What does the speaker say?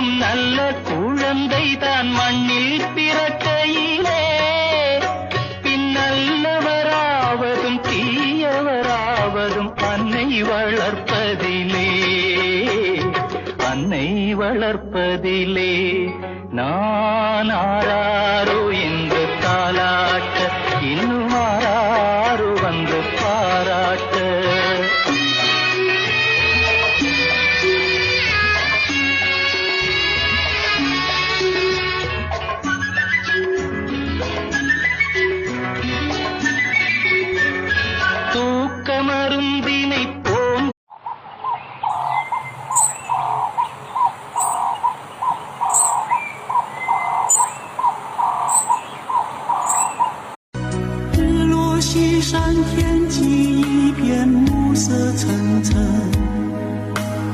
பிறக்கும் நல்ல குழந்தை தான் மண்ணில் பிறக்கையிலே. பின்னல்லவராவதும் தீயவராவதும் அன்னை வளர்ப்பதிலே. அன்னை வளர்ப்பதிலே. நான் ஆராரோ என்று தாலாட்ட இன்னும் ஆராரோ வந்து பாராட்ட 西山天